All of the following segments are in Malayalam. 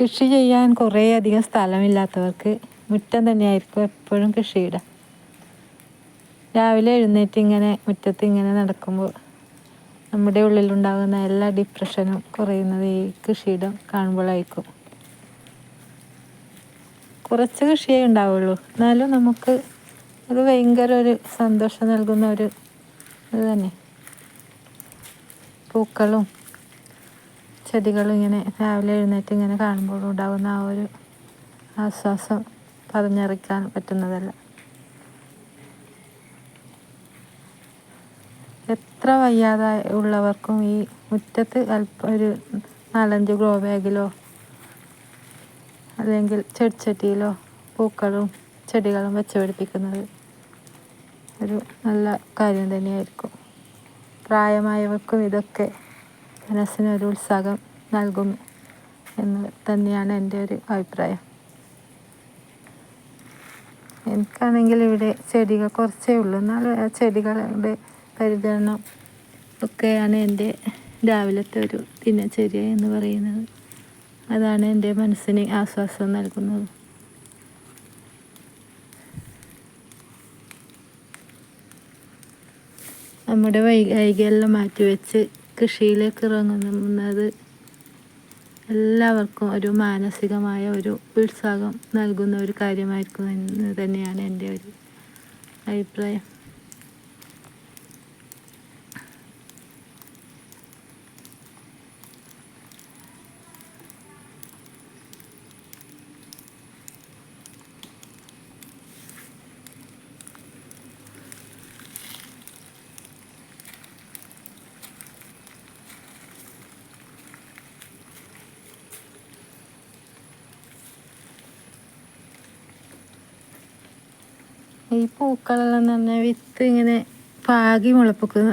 കൃഷി ചെയ്യാൻ കുറേ അധികം സ്ഥലമില്ലാത്തവർക്ക് മുറ്റം തന്നെയായിരിക്കും എപ്പോഴും കൃഷിയിടാം രാവിലെ എഴുന്നേറ്റ് ഇങ്ങനെ മുറ്റത്ത് ഇങ്ങനെ നടക്കുമ്പോൾ നമ്മുടെ ഉള്ളിലുണ്ടാകുന്ന എല്ലാ ഡിപ്രഷനും കുറയുന്നത് ഈ കൃഷിയിടം കാണുമ്പോഴായിരിക്കും. കുറച്ച് കൃഷിയേ ഉണ്ടാവുള്ളൂ. എന്നാലും നമുക്ക് അത് ഭയങ്കര ഒരു സന്തോഷം നൽകുന്ന ഒരു ഇത് തന്നെ. പൂക്കളും ചെടികളും ഇങ്ങനെ രാവിലെ എഴുന്നേറ്റ് ഇങ്ങനെ കാണുമ്പോൾ ഉണ്ടാകുന്ന ആ ഒരു ആശ്വാസം പറഞ്ഞറിയിക്കാൻ പറ്റുന്നതല്ല. എത്ര വയ്യാതെ ഉള്ളവർക്കും ഈ മുറ്റത്ത് അല്പം ഒരു നാലഞ്ച് ഗ്രോ ബാഗിലോ അല്ലെങ്കിൽ ചെടിച്ചട്ടിയിലോ പൂക്കളും ചെടികളും വെച്ച് പിടിപ്പിക്കുന്നത് ഒരു നല്ല കാര്യം തന്നെയായിരിക്കും. പ്രായമായവർക്കും ഇതൊക്കെ മനസ്സിനൊരു ഉത്സാഹം നൽകും എന്ന് തന്നെയാണ് എന്റെ ഒരു അഭിപ്രായം. എനിക്കാണെങ്കിൽ ഇവിടെ ചെടികൾ കുറച്ചേ ഉള്ളൂ. എന്നാലും ആ ചെടികളുടെ പരിചരണം ഒക്കെയാണ് എന്റെ രാവിലത്തെ ഒരു ദിനചര്യ എന്ന് പറയുന്നത്. അതാണ് എന്റെ മനസ്സിന് ആശ്വാസം നൽകുന്നത്. നമ്മുടെ വൈകാരികമെല്ലാം മാറ്റിവെച്ച് കൃഷിയിലേക്ക് ഇറങ്ങുന്നത് എല്ലാവർക്കും ഒരു മാനസികമായ ഒരു ഉത്സാഹം നൽകുന്ന ഒരു കാര്യമായിരിക്കും എന്ന് തന്നെയാണ് എന്റെ ഒരു അഭിപ്രായം. ഈ പൂക്കളെല്ലാം തന്നെ വിത്ത് ഇങ്ങനെ പാകി മുളപ്പിക്കുന്ന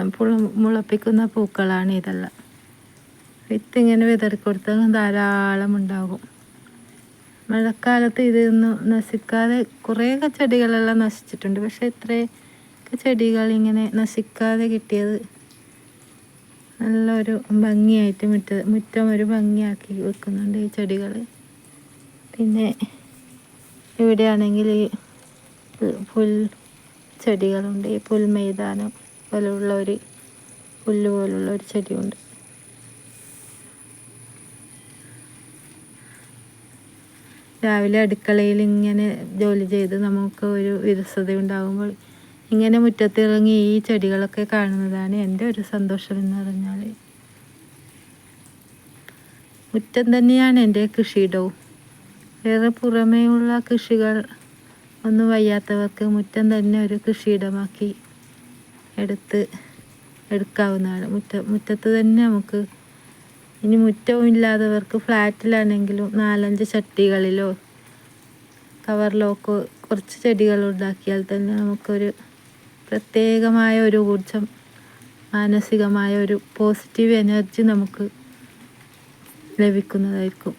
മുളപ്പിക്കുന്ന പൂക്കളാണ് ഇതെല്ലാം. വിത്ത് ഇങ്ങനെ വിതറി കൊടുത്താൽ ധാരാളം ഉണ്ടാകും. മഴക്കാലത്ത് ഇതൊന്നും നശിക്കാതെ കുറേയൊക്കെ ചെടികളെല്ലാം നശിച്ചിട്ടുണ്ട്. പക്ഷേ ഇത്രയൊക്കെ ചെടികൾ ഇങ്ങനെ നശിക്കാതെ കിട്ടിയത് നല്ലൊരു ഭംഗിയായിട്ട് മുറ്റ മുറ്റം ഒരു ഭംഗിയാക്കി വെക്കുന്നുണ്ട് ഈ ചെടികൾ. പിന്നെ ഇവിടെയാണെങ്കിൽ ഈ പുൽ ചെടികളുണ്ട്. ഈ പുൽമൈതാനം പോലുള്ള ഒരു പുല്ല് പോലുള്ള ഒരു ചെടിയുണ്ട്. രാവിലെ അടുക്കളയിൽ ഇങ്ങനെ ജോലി ചെയ്ത് നമുക്ക് ഒരു വിരസത ഉണ്ടാകുമ്പോൾ ഇങ്ങനെ മുറ്റത്തിറങ്ങി ഈ ചെടികളൊക്കെ കാണുന്നതാണ് എന്റെ ഒരു സന്തോഷം എന്ന് പറഞ്ഞാൽ. മുറ്റം തന്നെയാണ് എന്റെ കൃഷിയിടവും. വേറെ പുറമേയുള്ള കൃഷികൾ ഒന്നും വയ്യാത്തവർക്ക് മുറ്റം തന്നെ ഒരു കൃഷിയിടമാക്കി എടുത്ത് എടുക്കാവുന്നതാണ്. മുറ്റ മുറ്റത്ത് തന്നെ നമുക്ക് ഇനി മുറ്റവും ഇല്ലാത്തവർക്ക് ഫ്ലാറ്റിലാണെങ്കിലും നാലഞ്ച് ചട്ടികളിലോ കവറിലോ ഒക്കെ കുറച്ച് ചെടികൾ ഉണ്ടാക്കിയാൽ തന്നെ നമുക്കൊരു പ്രത്യേകമായ ഒരു ഊർജം മാനസികമായ ഒരു പോസിറ്റീവ് എനർജി നമുക്ക് ലഭിക്കുന്നതായിരിക്കും.